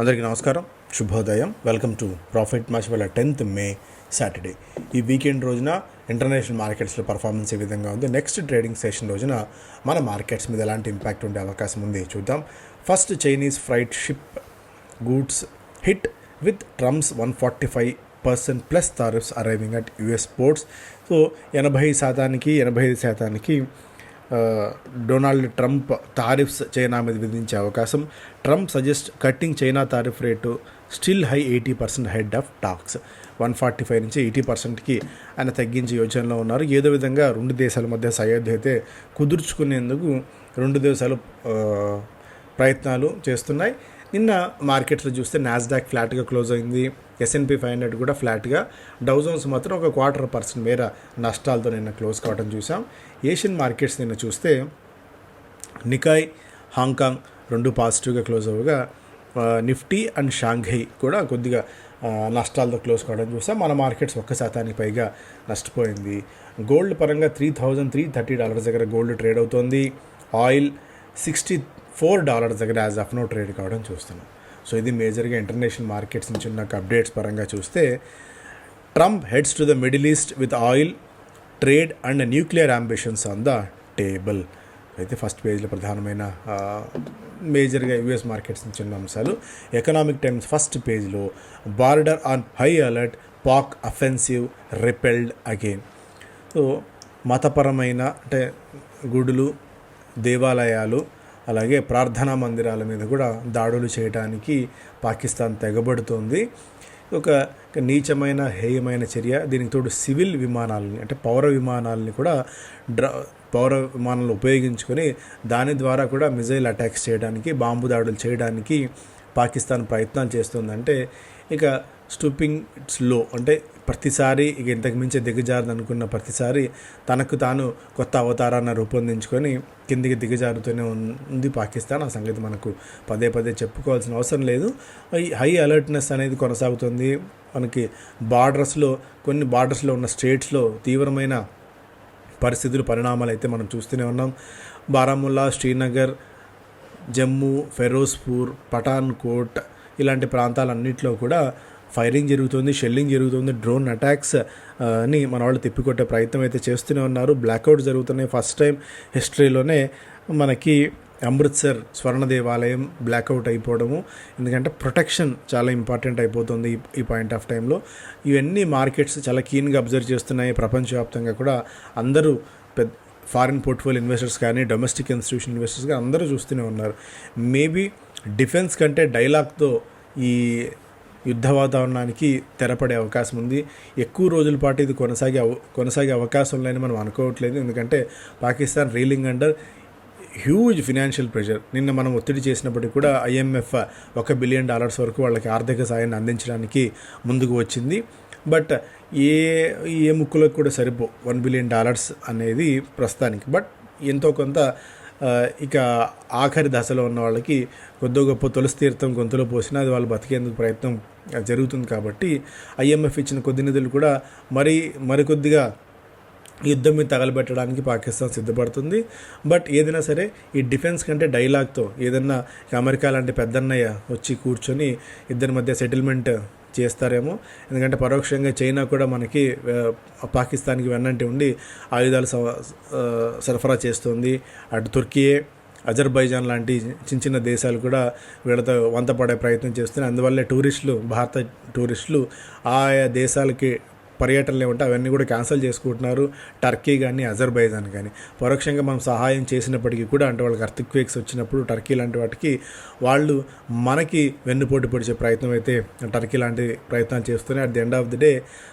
అందరికీ నమస్కారం శుభోదయం వెల్కమ్ టు ప్రాఫిట్ మార్చ్ వేళ టెన్త్ మే సాటర్డే ఈ వీకెండ్ రోజున ఇంటర్నేషనల్ మార్కెట్స్లో పర్ఫార్మెన్స్ ఏ విధంగా ఉంది నెక్స్ట్ ట్రేడింగ్ సెషన్ రోజున మన మార్కెట్స్ మీద ఎలాంటి ఇంపాక్ట్ ఉండే అవకాశం ఉంది చూద్దాం first Chinese freight ship goods hit with Trump's one forty five percent plus tariffs arriving at US ports so ఎనభై శాతానికి ఎనభై ఐదు శాతానికి డొనాల్డ్ ట్రంప్ తారిఫ్స్ చైనా మీద విధించే అవకాశం Trump suggest cutting China tariff rate still high eighty percent head of tax one forty five నుంచి eighty పర్సెంట్కి ఆయన తగ్గించే యోచనలో ఉన్నారు ఏదో విధంగా రెండు దేశాల మధ్య సయోధ్య అయితే కుదుర్చుకునేందుకు రెండు దేశాలు ప్రయత్నాలు చేస్తున్నాయి నిన్న మార్కెట్లో చూస్తే నాస్డాక్ ఫ్లాట్గా క్లోజ్ అయింది ఎస్ఎన్పి ఫైవ్ హండ్రెడ్ కూడా ఫ్లాట్గా డౌజోన్స్ మాత్రం ఒక క్వార్టర్ పర్సెంట్ మేర నష్టాలతో నిన్న క్లోజ్ కావడం చూసాం ఏషియన్ మార్కెట్స్ నిన్న చూస్తే నికాయ్ హాంకాంగ్ రెండు పాజిటివ్గా క్లోజ్ అవ్వగా నిఫ్టీ అండ్ షాంఘై కూడా కొద్దిగా నష్టాలతో క్లోజ్ కావడం చూసాం మన మార్కెట్స్ ఒక్క శాతానికి పైగా నష్టపోయింది గోల్డ్ పరంగా three thousand three thirty dollars దగ్గర గోల్డ్ ట్రేడ్ అవుతోంది ఆయిల్ సిక్స్టీ ఫోర్ డాలర్స్ దగ్గర యాజ్ అఫ్ నో ట్రేడ్ కావడం చూస్తున్నాం సో ఇది మేజర్గా ఇంటర్నేషనల్ మార్కెట్స్ నుంచి నాకు అప్డేట్స్ పరంగా చూస్తే Trump heads to the Middle East with oil trade and nuclear ambitions on the table అయితే ఫస్ట్ పేజ్లో ప్రధానమైన మేజర్గా యుఎస్ మార్కెట్స్ నుంచి ఉన్న అంశాలు ఎకనామిక్ టైమ్స్ ఫస్ట్ పేజ్లో border on high alert Pak offensive repelled again so మతపరమైన అంటే గుడులు దేవాలయాలు అలాగే ప్రార్థనా మందిరాల మీద కూడా దాడులు చేయడానికి పాకిస్తాన్ తెగబడుతోంది ఒక నీచమైన హేయమైన చర్య దీనికి తోడు సివిల్ విమానాలని అంటే పౌర విమానాలని కూడా డ్ర పౌర విమానాలను ఉపయోగించుకొని దాని ద్వారా కూడా మిజైల్ అటాక్స్ చేయడానికి బాంబు దాడులు చేయడానికి పాకిస్తాన్ ప్రయత్నాలు చేస్తుందంటే ఇక స్టూపింగ్ ఇట్స్ లో అంటే ప్రతిసారి ఇక ఇంతకు మించి దిగజారదు అనుకున్న ప్రతిసారి తనకు తాను కొత్త అవతారాన్ని రూపొందించుకొని కిందికి దిగజారుతూనే ఉంది పాకిస్తాన్ ఆ సంగతి మనకు పదే పదే చెప్పుకోవాల్సిన అవసరం లేదు హై అలర్ట్నెస్ అనేది కొనసాగుతుంది మనకి బార్డర్స్లో కొన్ని బార్డర్స్లో ఉన్న స్టేట్స్లో తీవ్రమైన పరిస్థితులు పరిణామాలు అయితే మనం చూస్తూనే ఉన్నాం బారాముల్లా శ్రీనగర్ జమ్మూ ఫెరోజ్పూర్ పఠాన్కోట్ ఇలాంటి ప్రాంతాలన్నింటిలో కూడా ఫైరింగ్ జరుగుతుంది షెల్లింగ్ జరుగుతుంది డ్రోన్ అటాక్స్ అని మన వాళ్ళు తిప్పికొట్టే ప్రయత్నం అయితే చేస్తూనే ఉన్నారు బ్లాక్అవుట్ జరుగుతున్నాయి ఫస్ట్ టైం హిస్టరీలోనే మనకి అమృత్సర్ స్వర్ణ దేవాలయం బ్లాక్అవుట్ అయిపోవడము ఎందుకంటే ప్రొటెక్షన్ చాలా ఇంపార్టెంట్ అయిపోతుంది ఈ పాయింట్ ఆఫ్ టైంలో ఇవన్నీ మార్కెట్స్ చాలా కీన్గా అబ్జర్వ్ చేస్తున్నాయి ప్రపంచవ్యాప్తంగా కూడా అందరూ పెద్ద ఫారిన్ పోర్ట్ఫోలియో ఇన్వెస్టర్స్ కానీ డొమెస్టిక్ ఇన్స్టిట్యూషన్ ఇన్వెస్టర్స్ కానీ అందరూ చూస్తూనే ఉన్నారు మేబీ డిఫెన్స్ కంటే డైలాగ్తో ఈ యుద్ధ వాతావరణానికి తెరపడే అవకాశం ఉంది ఎక్కువ రోజుల పాటు ఇది కొనసాగే కొనసాగే అవకాశం లేని మనం అనుకోవట్లేదు ఎందుకంటే Pakistan reeling under huge financial pressure నిన్న మనం ఒత్తిడి చేసినప్పటికీ కూడా ఐఎంఎఫ్ ఒక బిలియన్ డాలర్స్ వరకు వాళ్ళకి ఆర్థిక సాయాన్ని అందించడానికి ముందుకు వచ్చింది బట్ ఏ ఏ ముక్కులకు కూడా సరిపో వన్ బిలియన్ డాలర్స్ అనేది ప్రస్తుతానికి బట్ ఎంతో కొంత ఇక ఆఖరి దశలో ఉన్న వాళ్ళకి కొద్ది గొప్ప తులసి తీర్థం గొంతులో పోసినా అది వాళ్ళు బతికేందుకు ప్రయత్నం జరుగుతుంది కాబట్టి ఐఎంఎఫ్ ఇచ్చిన కొద్ది నిధులు కూడా మరీ మరికొద్దిగా యుద్ధం మీద తగలబెట్టడానికి పాకిస్తాన్ సిద్ధపడుతుంది బట్ ఏదైనా సరే ఈ డిఫెన్స్ కంటే డైలాగ్తో ఏదన్నా అమెరికా లాంటి పెద్దన్నయ్య వచ్చి కూర్చొని ఇద్దరి మధ్య సెటిల్మెంట్ చేస్తారేమో ఎందుకంటే పరోక్షంగా చైనా కూడా మనకి పాకిస్తాన్కి వెన్నంటి ఉండి ఆయుధాలు సరఫరా చేస్తుంది అటు తుర్కీయే అజర్బైజాన్ లాంటి చిన్న చిన్న దేశాలు కూడా వీళ్ళతో వంతపడే ప్రయత్నం చేస్తున్నాయి అందువల్లే టూరిస్టులు భారత టూరిస్టులు ఆయా దేశాలకి పర్యటనలు ఏమంటే అవన్నీ కూడా క్యాన్సిల్ చేసుకుంటున్నారు టర్కీ కానీ అజర్బైజాన్ కానీ పరోక్షంగా మనం సహాయం చేసినప్పటికీ కూడా అంటే వాళ్ళకి అర్థక్వేక్స్ వచ్చినప్పుడు టర్కీ లాంటి వాటికి వాళ్ళు మనకి వెన్నుపోటు పొడిచే ప్రయత్నం అయితే టర్కీ లాంటి ప్రయత్నాలు చేస్తూనే at the end of the day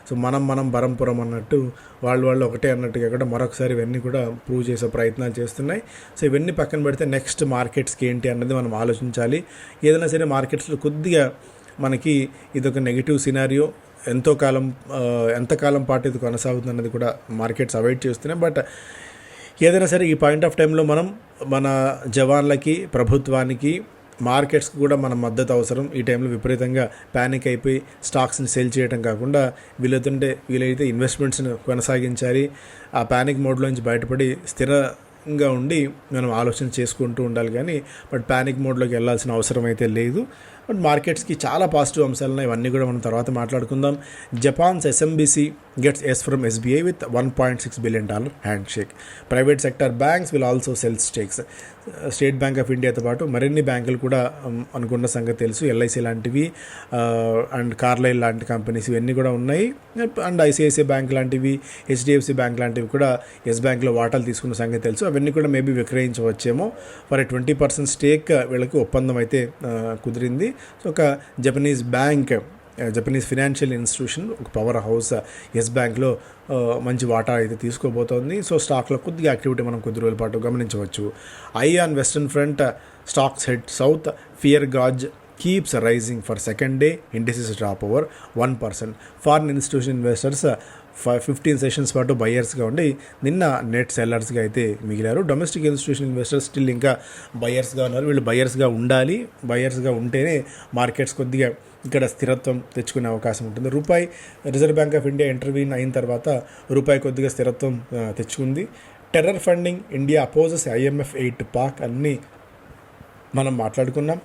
so మనం మనం బరంపురం అన్నట్టు వాళ్ళు వాళ్ళు ఒకటే అన్నట్టుగా కూడా మరొకసారి ఇవన్నీ కూడా ప్రూవ్ చేసే ప్రయత్నాలు చేస్తున్నాయి సో ఇవన్నీ పక్కన పెడితే నెక్స్ట్ మార్కెట్స్కి ఏంటి అన్నది మనం ఆలోచించాలి ఏదైనా సరే మార్కెట్స్లో కొద్దిగా మనకి ఇదొక నెగిటివ్ సినారియో ఎంతో కాలం ఎంతకాలం పాటు ఇది కొనసాగుతుంది అన్నది కూడా మార్కెట్స్ అవాయిడ్ చేస్తున్నాయి బట్ ఏదైనా సరే ఈ పాయింట్ ఆఫ్ టైంలో మనం మన జవాన్లకి ప్రభుత్వానికి మార్కెట్స్కి కూడా మన మద్దతు అవసరం ఈ టైంలో విపరీతంగా ప్యానిక్ అయిపోయి స్టాక్స్ని సేల్ చేయడం కాకుండా వీలైతుంటే వీలైతే ఇన్వెస్ట్మెంట్స్ని కొనసాగించాలి ఆ ప్యానిక్ మోడ్లో నుంచి బయటపడి స్థిరంగా ఉండి మనం ఆలోచన చేసుకుంటూ ఉండాలి కానీ బట్ ప్యానిక్ మోడ్లోకి వెళ్ళాల్సిన అవసరం అయితే లేదు బట్ మార్కెట్స్కి చాలా పాజిటివ్ అంశాలు ఉన్నాయి ఇవన్నీ కూడా మనం తర్వాత మాట్లాడుకుందాం Japan's SMBC gets yes from SBI with one point six billion dollar handshake private sector banks will also sell stakes state bank of ఇండియాతో పాటు మరిన్ని బ్యాంకులు కూడా అనుకున్న సంగతి తెలుసు ఎల్ఐసి లాంటివి అండ్ కార్లైన్ లాంటి కంపెనీస్ ఇవన్నీ కూడా ఉన్నాయి అండ్ ఐసిఐసిఐ బ్యాంక్ లాంటివి హెచ్డిఎఫ్సి బ్యాంక్ లాంటివి కూడా ఎస్ బ్యాంక్లో వాటాలు తీసుకున్న సంగతి తెలుసు అవన్నీ కూడా మేబీ విక్రయించవచ్చేమో ఫర్ ట్వంటీ పర్సెంట్ స్టేక్ వీళ్ళకి ఒప్పందం అయితే కుదిరింది సో ఒక Japanese bank Japanese financial institution ఒక పవర్ హౌస్ ఎస్ బ్యాంక్లో మంచి వాటా అయితే తీసుకోబోతోంది సో స్టాక్లో కొద్దిగా యాక్టివిటీ మనం కొద్ది రోజుల పాటు గమనించవచ్చు Iran western front stocks head south fear gauge keeps rising for second day indices drop over one percent foreign institution investors five fifteen sessions పాటు బయ్యర్స్గా ఉండి నిన్న నెట్ సెల్లర్స్గా అయితే మిగిలారు డొమెస్టిక్ ఇన్స్టిట్యూషన్ ఇన్వెస్టర్స్ స్టిల్ ఇంకా బయ్యర్స్గా ఉన్నారు వీళ్ళు బయ్యర్స్గా ఉండాలి బయ్యర్స్గా ఉంటేనే మార్కెట్స్ కొద్దిగా ఇక్కడ స్థిరత్వం తెచ్చుకునే అవకాశం ఉంటుంది రూపాయి reserve bank of India intervene అయిన తర్వాత రూపాయి కొద్దిగా స్థిరత్వం తెచ్చుకుంది terror funding India opposes IMF aid Pak అన్నీ మనం మాట్లాడుకున్నాం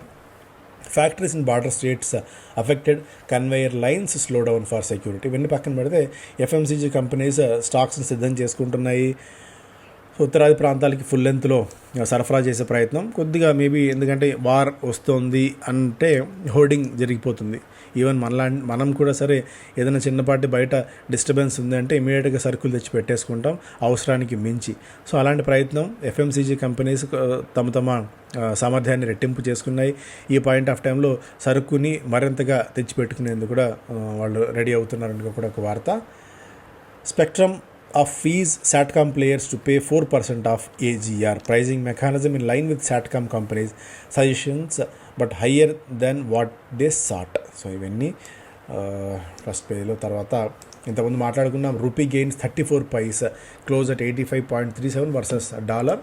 factories in border states affected conveyor lines slow down for security ఇవన్నీ పక్కన పెడితే ఎఫ్ఎంసీజీ కంపెనీస్ స్టాక్స్ని సిద్ధం చేసుకుంటున్నాయి ఉత్తరాది ప్రాంతాలకి ఫుల్ లెంత్లో సరఫరా చేసే ప్రయత్నం కొద్దిగా మేబీ ఎందుకంటే వార్ వస్తుంది అంటే హోర్డింగ్ జరిగిపోతుంది ఈవెన్ మనలా మనం కూడా సరే ఏదైనా చిన్నపాటి బయట డిస్టర్బెన్స్ ఉంది అంటే ఇమీడియట్గా సరుకులు తెచ్చి పెట్టేసుకుంటాం అవసరానికి మించి సో అలాంటి ప్రయత్నం ఎఫ్ఎంసీజీ కంపెనీస్ uh, తమ తమ uh, సామర్థ్యాన్ని రెట్టింపు చేసుకున్నాయి ఈ పాయింట్ ఆఫ్ టైంలో సరుకుని మరింతగా తెచ్చిపెట్టుకునేందుకు కూడా uh, వాళ్ళు రెడీ అవుతున్నారని కూడా ఒక వార్త spectrum of fees SATCOM players to pay 4% of AGR. Pricing mechanism in line with SATCOM companies' suggestions but higher than what they sought. So, ఇవన్నీ ఫస్ట్ పేలో తర్వాత ఇంతకుముందు మాట్లాడుకున్నాం rupee gains thirty four paise close at eighty five point three seven versus dollar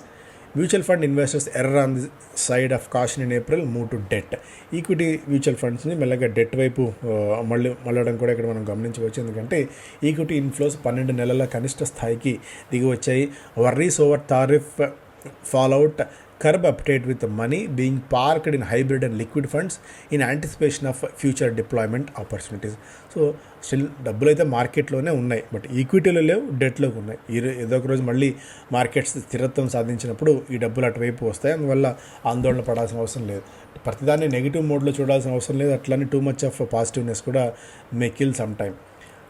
mutual fund investors err on the side of caution in April move to debt equity mutual ఫండ్స్ని మెల్లగా debt వైపు మళ్ళీ మళ్ళడం కూడా ఇక్కడ మనం గమనించవచ్చు ఎందుకంటే equity inflows పన్నెండు నెలల కనిష్ట స్థాయికి దిగి వచ్చాయి worries over tariff fallout curb update with money being parked in hybrid and liquid funds in anticipation of future deployment opportunities. So still డబ్బులు అయితే మార్కెట్లోనే ఉన్నాయి బట్ ఈక్విటీలో లేవు డెట్లోకి ఉన్నాయి ఈ ఏదో ఒక రోజు మళ్ళీ మార్కెట్స్ స్థిరత్వం సాధించినప్పుడు ఈ డబ్బులు అటువైపు వస్తాయి అందువల్ల ఆందోళన పడాల్సిన అవసరం లేదు ప్రతిదాన్ని నెగిటివ్ మోడ్లో చూడాల్సిన అవసరం లేదు అట్లానే టూ మచ్ ఆఫ్ పాజిటివ్నెస్ కూడా మే కిల్ సమ్ టైమ్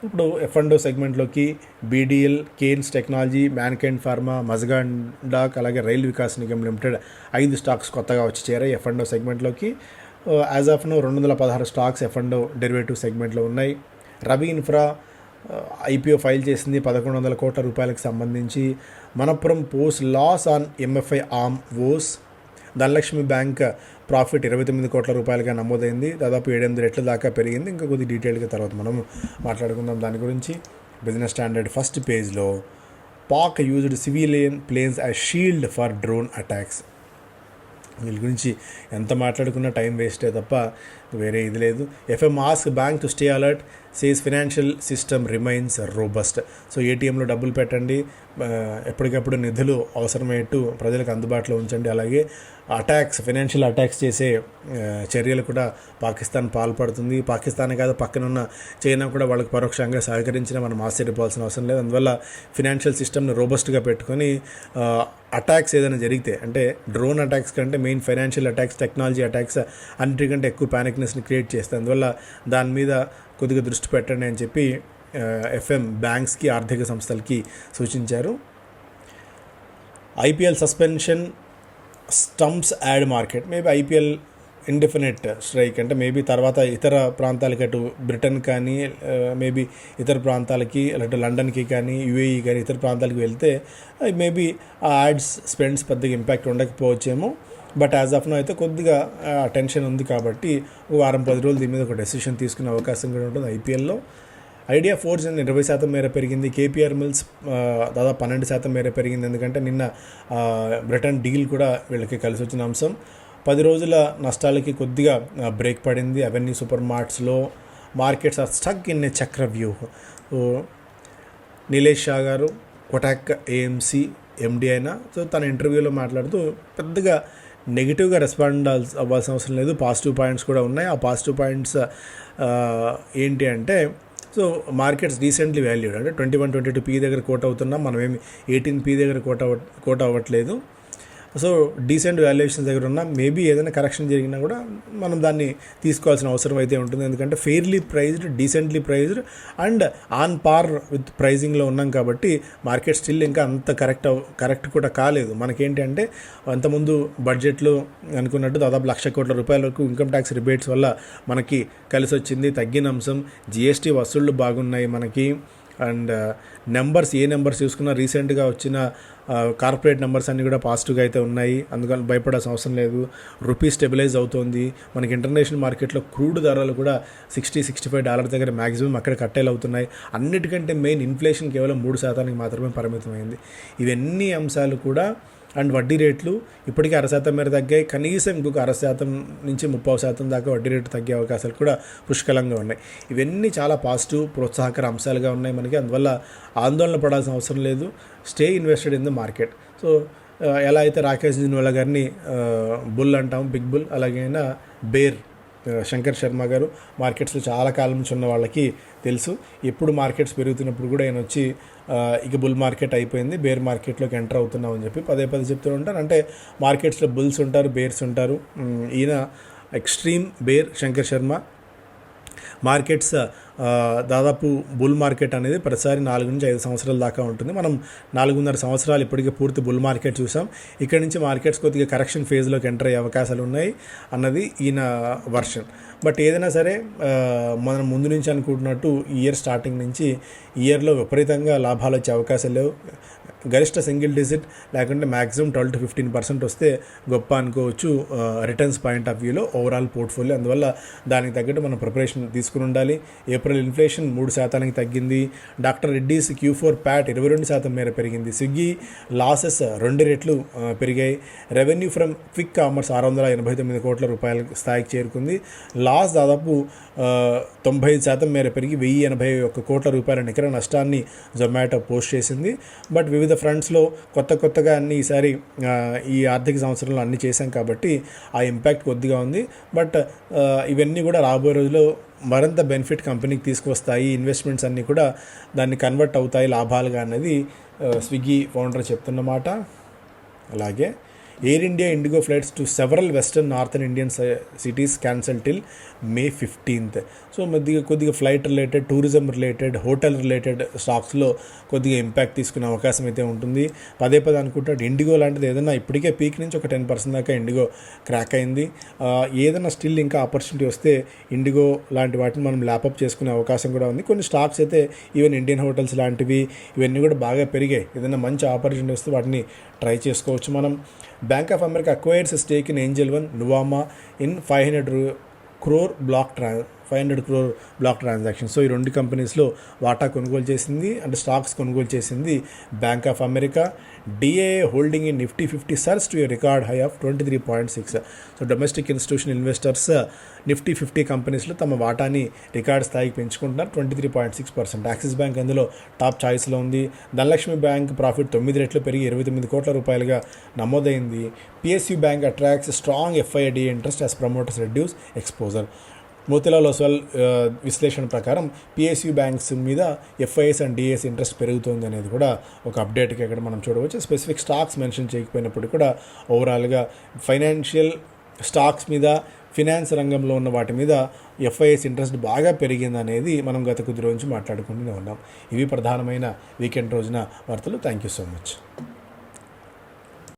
ఇప్పుడు F సెగ్మెంట్లోకి BDL Kaynes technology Mankind pharma Mazagon dock అలాగే రైల్ వికాస్ నిగమ్ లిమిటెడ్ ఐదు స్టాక్స్ కొత్తగా వచ్చి చేరాయి ఎఫ్ సెగ్మెంట్లోకి యాజ్ ఆఫ్ నో రెండు వందల పదహారు stocks F and O derivative సెగ్మెంట్లో ఉన్నాయి Ravi infra IPO uh, file చేసింది పదకొండు వందల కోట్ల రూపాయలకు సంబంధించి Manappuram post loss on MFI ఆమ్ ఓస్ ధనలక్ష్మి బ్యాంక్ ప్రాఫిట్ ఇరవై తొమ్మిది కోట్ల రూపాయలుగా నమోదైంది దాదాపు ఏడెనిమిది రెట్ల దాకా పెరిగింది ఇంకా కొద్ది డీటెయిల్గా తర్వాత మనం మాట్లాడుకుందాం దాని గురించి బిజినెస్ స్టాండర్డ్ ఫస్ట్ పేజ్లో Pak used civilian planes as shield for drone attacks వీళ్ళ గురించి ఎంత మాట్లాడుకున్నా టైం వేస్టే తప్ప వేరే ఇది లేదు FM ask bank to stay alert says financial system remains robust so ఏటీఎంలో డబ్బులు పెట్టండి ఎప్పటికప్పుడు నిధులు అవసరమయ్యేట్టు ప్రజలకు అందుబాటులో ఉంచండి అలాగే అటాక్స్ ఫినాన్షియల్ అటాక్స్ చేసే చర్యలు కూడా పాకిస్తాన్ పాల్పడుతుంది పాకిస్తాన్ కాదు పక్కనున్న చైనా కూడా వాళ్ళకి పరోక్షంగా సహకరించిన మనం ఆశ్చర్యపోవాల్సిన అవసరం లేదు అందువల్ల ఫినాన్షియల్ సిస్టమ్ని రోబస్ట్గా పెట్టుకొని అటాక్స్ ఏదైనా జరిగితే అంటే డ్రోన్ అటాక్స్ కంటే main financial attacks technology attacks అన్నిటికంటే ఎక్కువ ప్యానిక్నెస్ని క్రియేట్ చేస్తాయి అందువల్ల దాని మీద కొద్దిగా దృష్టి పెట్టండి అని చెప్పి ఎఫ్ఎం బ్యాంక్స్కి ఆర్థిక సంస్థలకి సూచించారు IPL suspension stumps ad market maybe IPL indefinite strike అంటే మేబీ తర్వాత ఇతర ప్రాంతాలకి అటు బ్రిటన్ కానీ మేబీ ఇతర ప్రాంతాలకి అటు లండన్కి కానీ యుఏఈ కానీ ఇతర ప్రాంతాలకు వెళ్తే మేబీ ఆ యాడ్స్ స్పెండ్స్ పెద్దగా ఇంపాక్ట్ ఉండకపోవచ్చేమో బట్ యాజ్ ఆఫ్ నో అయితే కొద్దిగా టెన్షన్ ఉంది కాబట్టి వారం పది రోజులు దీని మీద ఒక డెసిషన్ తీసుకునే అవకాశం కూడా ఉంటుంది ఐపీఎల్లో ఐడియా ఫోర్స్ ఇరవై శాతం మేర పెరిగింది కేపీఆర్ మిల్స్ దాదాపు పన్నెండు శాతం మేర పెరిగింది ఎందుకంటే నిన్న బ్రిటన్ డీల్ కూడా వీళ్ళకి కలిసి వచ్చిన అంశం పది రోజుల నష్టాలకి కొద్దిగా బ్రేక్ పడింది అవన్నీ super మార్ట్స్లో markets are stuck in a chakravyuh Nilesh Shah గారు కొటాక్ ఏఎంసీ ఎండి అయినా సో తన ఇంటర్వ్యూలో మాట్లాడుతూ పెద్దగా నెగిటివ్గా రెస్పాండ్ అవ్వాల్సిన అవసరం లేదు పాజిటివ్ పాయింట్స్ కూడా ఉన్నాయి ఆ పాజిటివ్ పాయింట్స్ ఏంటి అంటే సో మార్కెట్స్ రీసెంట్లీ వాల్యూడ్ అంటే twenty one twenty two P దగ్గర కోట్ అవుతున్నాం ఏమి ఎయిటీన్ పీ దగ్గర కోట్ అవ్వ కోట్ అవ్వట్లేదు సో డీసెంట్ వాల్యుయేషన్స్ దగ్గర ఉన్న మేబీ ఏదైనా కరెక్షన్ జరిగినా కూడా మనం దాన్ని తీసుకోవాల్సిన అవసరం అయితే ఉంటుంది ఎందుకంటే fairly priced decently priced and on par with ప్రైజింగ్లో ఉన్నాం కాబట్టి మార్కెట్ స్టిల్ ఇంకా అంత కరెక్ట్ కరెక్ట్ కూడా కాలేదు మనకేంటంటే అంతకుముందు బడ్జెట్లో అనుకున్నట్టు దాదాపు లక్ష కోట్ల రూపాయల వరకు ఇన్కమ్ ట్యాక్స్ రిబేట్స్ వల్ల మనకి కలిసి వచ్చింది తగ్గిన అంశం జిఎస్టీ వసూళ్ళు బాగున్నాయి మనకి అండ్ నెంబర్స్ ఏ నెంబర్స్ చూసుకున్నా రీసెంట్గా వచ్చిన కార్పొరేట్ నెంబర్స్ అన్నీ కూడా పాజిటివ్గా అయితే ఉన్నాయి అందుకని భయపడాల్సిన అవసరం లేదు రూపీ స్టెబిలైజ్ అవుతుంది మనకి ఇంటర్నేషనల్ మార్కెట్లో క్రూడ్ ధరలు కూడా సిక్స్టీ సిక్స్టీ ఫైవ్ డాలర్ దగ్గర మ్యాక్సిమం అక్కడ కట్టేలు అవుతున్నాయి అన్నిటికంటే మెయిన్ ఇన్ఫ్లేషన్ కేవలం మూడు శాతానికి మాత్రమే పరిమితమైంది ఇవన్నీ అంశాలు కూడా అండ్ వడ్డీ రేట్లు ఇప్పటికీ అరశాతం మేర తగ్గాయి కనీసం ఇంకొక అరశాతం నుంచి ముప్పై శాతం దాకా వడ్డీ రేటు తగ్గే అవకాశాలు కూడా పుష్కలంగా ఉన్నాయి ఇవన్నీ చాలా పాజిటివ్ ప్రోత్సాహకర అంశాలుగా ఉన్నాయి మనకి అందువల్ల ఆందోళన పడాల్సిన అవసరం లేదు stay invested in the market so ఎలా అయితే రాకేష్ జిన్వాలా గారిని బుల్ అంటాం బిగ్ బుల్ అలాగైనా బేర్ శంకర్ శర్మ గారు మార్కెట్స్లో చాలా కాలం నుంచి ఉన్న వాళ్ళకి తెలుసు ఎప్పుడు మార్కెట్స్ పెరుగుతున్నప్పుడు కూడా ఆయన వచ్చి ఇక బుల్ మార్కెట్ అయిపోయింది బేర్ మార్కెట్లోకి ఎంటర్ అవుతున్నామని అని చెప్పి పదే పదే చెప్తూ ఉంటారు అంటే మార్కెట్స్లో బుల్స్ ఉంటారు బేర్స్ ఉంటారు ఈయన extreme bear Shankar Sharma markets దాదాపు బుల్ మార్కెట్ అనేది ప్రతిసారి నాలుగు నుంచి ఐదు సంవత్సరాల దాకా ఉంటుంది మనం నాలుగున్నర సంవత్సరాలు ఇప్పటికే పూర్తి బుల్ మార్కెట్ చూసాం ఇక్కడ నుంచి మార్కెట్స్ కొద్దిగా కరెక్షన్ ఫేజ్లోకి ఎంటర్ అయ్యే అవకాశాలు ఉన్నాయి అన్నది ఈయన వర్షన్ బట్ ఏదైనా సరే మనం ముందు నుంచి అనుకుంటున్నట్టు ఇయర్ స్టార్టింగ్ నుంచి ఇయర్లో విపరీతంగా లాభాలు వచ్చే అవకాశాలు లేవు గరిష్ట సింగిల్ డిజిట్ లేకుంటే maximum twelve to fifteen percent వస్తే గొప్ప అనుకోవచ్చు రిటర్న్స్ పాయింట్ ఆఫ్ వ్యూలో ఓవరాల్ పోర్ట్ఫోలియో అందువల్ల దానికి తగ్గట్టు మనం ప్రిపరేషన్ తీసుకుని ఉండాలి ఏప్రిల్ ఇన్ఫ్లేషన్ మూడు శాతానికి తగ్గింది doctor Reddy's Q four PAT ఇరవై రెండు శాతం మేర పెరిగింది స్విగ్గీ లాసెస్ రెండు రెట్లు పెరిగాయి రెవెన్యూ ఫ్రమ్ క్విక్ కామర్స్ ఆరు వందల ఎనభై తొమ్మిది కోట్ల రూపాయల స్థాయికి చేరుకుంది లాస్ దాదాపు తొంభై ఐదు శాతం మేర పెరిగి వెయ్యి ఎనభై ఒక్క కోట్ల రూపాయల నికర నష్టాన్ని జొమాటో పోస్ట్ చేసింది బట్ వివిధ వివిధ ఫ్రంట్స్లో కొత్త కొత్తగా అన్ని ఈసారి ఈ ఆర్థిక సంవత్సరంలో అన్ని చేశాం కాబట్టి ఆ ఇంపాక్ట్ కొద్దిగా ఉంది బట్ ఇవన్నీ కూడా రాబోయే రోజుల్లో మరింత బెనిఫిట్ కంపెనీకి తీసుకువస్తాయి ఇన్వెస్ట్మెంట్స్ అన్నీ కూడా దాన్ని కన్వర్ట్ అవుతాయి లాభాలుగా అనేది స్విగ్గీ ఫౌండర్ చెప్తున్నమాట అలాగే Air India IndiGo flights to several western northern Indian cities cancel till May fifteenth so మధ్య కొద్దిగా flight related tourism related hotel related స్టాక్స్లో కొద్దిగా ఇంపాక్ట్ తీసుకునే అవకాశం అయితే ఉంటుంది పదే పదే అనుకుంటాడు ఇండిగో లాంటిది ఏదైనా ఇప్పటికే పీక్ నుంచి ఒక టెన్ పర్సెంట్ దాకా ఇండిగో క్రాక్ అయింది ఏదైనా స్టిల్ ఇంకా ఆపర్చునిటీ వస్తే ఇండిగో లాంటి వాటిని మనం ల్యాప్అప్ చేసుకునే అవకాశం కూడా ఉంది కొన్ని స్టాక్స్ అయితే ఈవెన్ ఇండియన్ హోటల్స్ లాంటివి ఇవన్నీ కూడా బాగా పెరిగాయి ఏదైనా మంచి ఆపర్చునిటీ వస్తే వాటిని ట్రై చేసుకోవచ్చు మనం Bank of America acquires a stake in Angel One Nuvama in 500 crore block five hundred crore block transaction so ఈ రెండు కంపెనీస్లో వాటా కొనుగోలు చేసింది అంటే స్టాక్స్ కొనుగోలు చేసింది bank of America DA holding in Nifty fifty soars to record high of twenty three point six so domestic institution investors Nifty fifty కంపెనీస్లో తమ వాటాని రికార్డ్ స్థాయికి పెంచుకుంటున్నారు twenty three point six percent axis bank అందులో top ఛాయిస్లో ఉంది Dhanalakshmi bank profit తొమ్మిది రెట్లు పెరిగి ఇరవై తొమ్మిది కోట్ల రూపాయలుగా నమోదైంది PSU bank attracts strong FID interest as promoters reduce exposure Motilal Oswal విశ్లేషణ ప్రకారం పిఎస్యు బ్యాంక్స్ మీద ఎఫ్ఐఎస్ అండ్ డిఎస్ ఇంట్రెస్ట్ పెరుగుతుంది అనేది కూడా ఒక అప్డేట్గా ఇక్కడ మనం చూడవచ్చు స్పెసిఫిక్ స్టాక్స్ మెన్షన్ చేయకపోయినప్పుడు కూడా ఓవరాల్గా ఫైనాన్షియల్ స్టాక్స్ మీద ఫినాన్స్ రంగంలో ఉన్న వాటి మీద ఎఫ్ఐఎస్ ఇంట్రెస్ట్ బాగా పెరిగింది అనేది మనం గత కొద్ది రోజు మాట్లాడుకుంటూనే ఉన్నాం ఇవి ప్రధానమైన వీకెండ్ రోజున వార్తలు థ్యాంక్ యూ సో మచ్